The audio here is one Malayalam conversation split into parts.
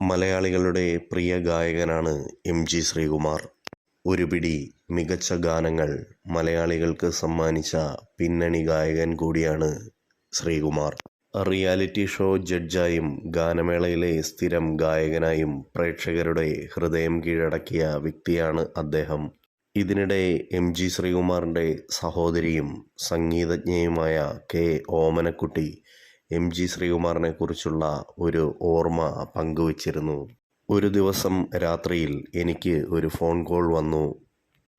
മലയാളികളുടെ പ്രിയ ഗായകനാണ് എം ജി ശ്രീകുമാർ. ഒരു പിടി മികച്ച ഗാനങ്ങൾ മലയാളികൾക്ക് സമ്മാനിച്ച പിന്നണി ഗായകൻ കൂടിയാണ് ശ്രീകുമാർ. റിയാലിറ്റി ഷോ ജഡ്ജായും ഗാനമേളയിലെ സ്ഥിരം ഗായകനായും പ്രേക്ഷകരുടെ ഹൃദയം കീഴടക്കിയ വ്യക്തിയാണ് അദ്ദേഹം. ഇതിനിടെ എം ജി ശ്രീകുമാറിന്റെ സഹോദരിയും സംഗീതജ്ഞയുമായ കെ ഓമനക്കുട്ടി എം ജി ശ്രീകുമാറിനെ കുറിച്ചുള്ള ഒരു ഓർമ്മ പങ്കുവച്ചിരുന്നു. ഒരു ദിവസം രാത്രിയിൽ എനിക്ക് ഒരു ഫോൺ കോൾ വന്നു.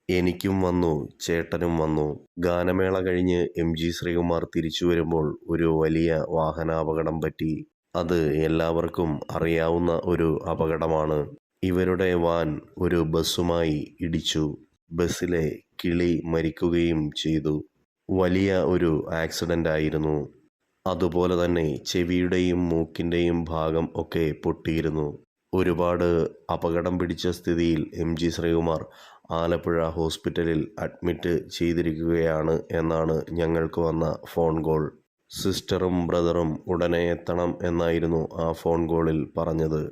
എനിക്കും വന്നു ചേട്ടനും വന്നു. ഗാനമേള കഴിഞ്ഞ് എം ജി ശ്രീകുമാർ തിരിച്ചു വരുമ്പോൾ ഒരു വലിയ വാഹനാപകടം പറ്റി. അത് എല്ലാവർക്കും അറിയാവുന്ന ഒരു അപകടമാണ്. ഇവരുടെ വാൻ ഒരു ബസ്സുമായി ഇടിച്ചു. ബസ്സിലെ കിളി മരിക്കുകയും ചെയ്തു. വലിയ ഒരു ആക്സിഡന്റ് ആയിരുന്നു. അതുപോലെ തന്നെ ചെവിയുടെയും മൂക്കിന്റെയും ഭാഗം ഒക്കെ പൊട്ടിയിരുന്നു. ഒരുപാട് അപകടം പിടിച്ച സ്ഥിതിയിൽ എം ജി ശ്രീകുമാർ ആലപ്പുഴ ഹോസ്പിറ്റലിൽ അഡ്മിറ്റ് ചെയ്തിരിക്കുകയാണ് എന്നാണ് ഞങ്ങൾക്ക് വന്ന ഫോൺ കോൾ. സിസ്റ്ററും ബ്രദറും ഉടനെ എത്തണം എന്നായിരുന്നു ആ ഫോൺ കോളിൽ പറഞ്ഞത്.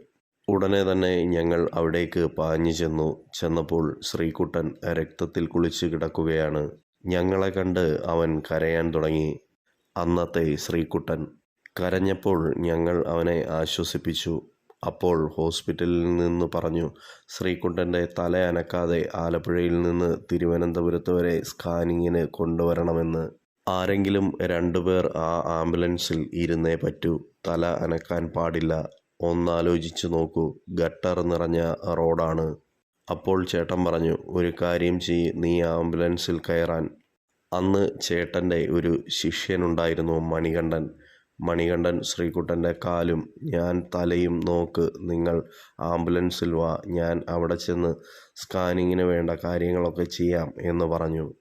ഉടനെ തന്നെ ഞങ്ങൾ അവിടേക്ക് പാഞ്ഞു ചെന്നു. ചെന്നപ്പോൾ ശ്രീകുട്ടൻ രക്തത്തിൽ കുളിച്ച് കിടക്കുകയാണ്. ഞങ്ങളെ കണ്ട് അവൻ കരയാൻ തുടങ്ങി. അന്നത്തെ ശ്രീകുട്ടൻ കരഞ്ഞപ്പോൾ ഞങ്ങൾ അവനെ ആശ്വസിപ്പിച്ചു. അപ്പോൾ ഹോസ്പിറ്റലിൽ നിന്ന് പറഞ്ഞു ശ്രീകുട്ടന്റെ തല അനക്കാതെ ആലപ്പുഴയിൽ നിന്ന് തിരുവനന്തപുരത്ത് വരെ സ്കാനിങ്ങിന് കൊണ്ടുവരണമെന്ന് ആരെങ്കിലും രണ്ടുപേർ ആ ആംബുലൻസിൽ ഇരുന്നേ പറ്റൂ. തല അനക്കാൻ പാടില്ല. ഒന്നാലോചിച്ചു നോക്കൂ. ഗട്ടർ നിറഞ്ഞ റോഡാണ്. അപ്പോൾ ചേട്ടൻ പറഞ്ഞു ഒരു കാര്യം ചെയ്യ്. നീ ആംബുലൻസിൽ കയറാൻ അന്ന് ചേട്ടന്റെ ഒരു ശിഷ്യനുണ്ടായിരുന്നു മണികണ്ഠൻ. മണികണ്ഠൻ ശ്രീകുട്ടന്റെ കാലും ഞാൻ തലയും നോക്ക് നിങ്ങൾ ആംബുലൻസിൽ വാ ഞാൻ അവിടെ ചെന്ന് സ്കാനിങ്ങിന് വേണ്ട കാര്യങ്ങളൊക്കെ ചെയ്യാം എന്ന് പറഞ്ഞു.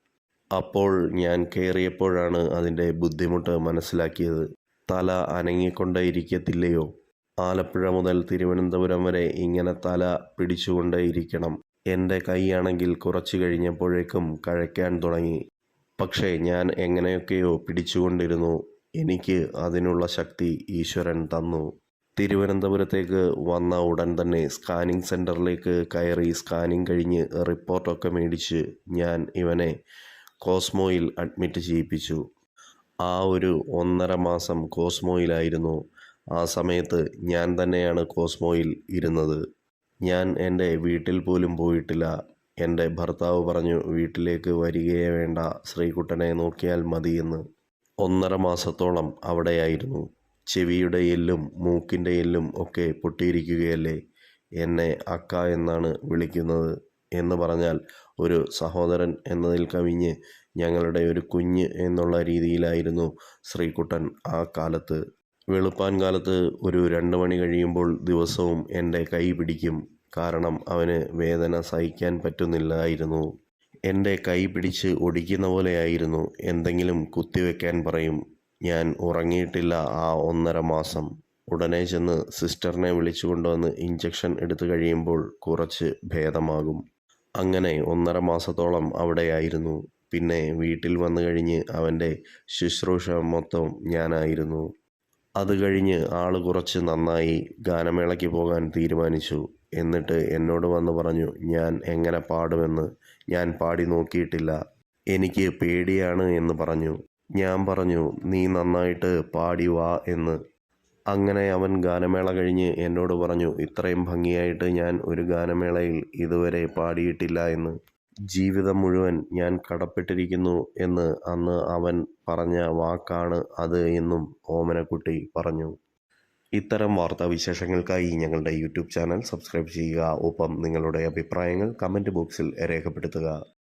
അപ്പോൾ ഞാൻ കയറിയപ്പോഴാണ് അതിന്റെ ബുദ്ധിമുട്ട് മനസ്സിലാക്കിയത്. തല അനങ്ങിക്കൊണ്ടേയിരിക്കത്തില്ലയോ? ആലപ്പുഴ മുതൽ തിരുവനന്തപുരം വരെ ഇങ്ങനെ തല പിടിച്ചുകൊണ്ടേയിരിക്കണം. എന്റെ കൈയാണെങ്കിൽ കുറച്ച് കഴിഞ്ഞപ്പോഴേക്കും കഴയ്ക്കാൻ തുടങ്ങി. പക്ഷേ ഞാൻ എങ്ങനെയൊക്കെയോ പിടിച്ചുകൊണ്ടിരുന്നു. എനിക്ക് അതിനുള്ള ശക്തി ഈശ്വരൻ തന്നു. തിരുവനന്തപുരത്തേക്ക് വന്ന ഉടൻ തന്നെ സ്കാനിങ് സെന്ററിലേക്ക് കയറി സ്കാനിങ് കഴിഞ്ഞ് റിപ്പോർട്ടൊക്കെ മേടിച്ച് ഞാൻ ഇവനെ കോസ്മോയിൽ അഡ്മിറ്റ് ചെയ്യിപ്പിച്ചു. ആ ഒരു ഒന്നര മാസം കോസ്മോയിലായിരുന്നു. ആ സമയത്ത് ഞാൻ തന്നെയാണ് കോസ്മോയിൽ ഇരുന്നത്. ഞാൻ എന്റെ വീട്ടിൽ പോലും പോയിട്ടില്ല. എന്റെ ഭർത്താവ് പറഞ്ഞു വീട്ടിലേക്ക് വരികയേ വേണ്ട ശ്രീകുട്ടനെ നോക്കിയാൽ മതിയെന്ന് ഒന്നര മാസത്തോളം അവിടെയായിരുന്നു. ചെവിയുടെ എല്ലും മൂക്കിന്റെ എല്ലും ഒക്കെ പൊട്ടിയിരിക്കുകയല്ലേ? എന്നെ അക്ക എന്നാണ് വിളിക്കുന്നത് എന്ന് പറഞ്ഞാൽ ഒരു സഹോദരൻ എന്നതിൽ കവിഞ്ഞ് ഞങ്ങളുടെ ഒരു കുഞ്ഞ് എന്നുള്ള രീതിയിലായിരുന്നു ശ്രീകുട്ടൻ ആ കാലത്ത്. വെളുപ്പാൻ കാലത്ത് ഒരു രണ്ട് മണി കഴിയുമ്പോൾ ദിവസവും എന്റെ കൈ പിടിക്കും. കാരണം അവന് വേദന സഹിക്കാൻ പറ്റുന്നില്ലായിരുന്നു. എന്റെ കൈ പിടിച്ച് ഒടിക്കുന്ന പോലെയായിരുന്നു. എന്തെങ്കിലും കുത്തിവെക്കാൻ പറയും. ഞാൻ ഉറങ്ങിയിട്ടില്ല ആ ഒന്നര മാസം. ഉടനെ ചെന്ന് സിസ്റ്ററിനെ വിളിച്ചു കൊണ്ടുവന്ന് ഇഞ്ചക്ഷൻ എടുത്തു കഴിയുമ്പോൾ കുറച്ച് ഭേദമാകും. അങ്ങനെ ഒന്നര മാസത്തോളം അവിടെയായിരുന്നു. പിന്നെ വീട്ടിൽ വന്നു കഴിഞ്ഞ് അവന്റെ ശുശ്രൂഷ മൊത്തം ഞാനായിരുന്നു. അത് കഴിഞ്ഞ് ആൾ കുറച്ച് നന്നായി ഗാനമേളയ്ക്ക് പോകാൻ തീരുമാനിച്ചു. എന്നിട്ട് എന്നോട് വന്ന് പറഞ്ഞു ഞാൻ എങ്ങനെ പാടുമെന്ന് ഞാൻ പാടി നോക്കിയിട്ടില്ല. എനിക്ക് പേടിയാണ് എന്ന് പറഞ്ഞു. ഞാൻ പറഞ്ഞു നീ നന്നായിട്ട് പാടി വാ എന്ന്. അങ്ങനെ അവൻ ഗാനമേള കഴിഞ്ഞ് എന്നോട് പറഞ്ഞു ഇത്രയും ഭംഗിയായിട്ട് ഞാൻ ഒരു ഗാനമേളയിൽ ഇതുവരെ പാടിയിട്ടില്ല എന്ന്. ജീവിതം മുഴുവൻ ഞാൻ കടപ്പെട്ടിരിക്കുന്നു എന്ന് അന്ന് അവൻ പറഞ്ഞ വാക്കാണ് അത് എന്നും ഓമനക്കുട്ടി പറഞ്ഞു. ഇത്തരം വാർത്താ വിശേഷങ്ങൾക്കായി ഞങ്ങളുടെ യൂട്യൂബ് ചാനൽ സബ്സ്ക്രൈബ് ചെയ്യുക. ഒപ്പം നിങ്ങളുടെ അഭിപ്രായങ്ങൾ കമന്റ് ബോക്സിൽ രേഖപ്പെടുത്തുക.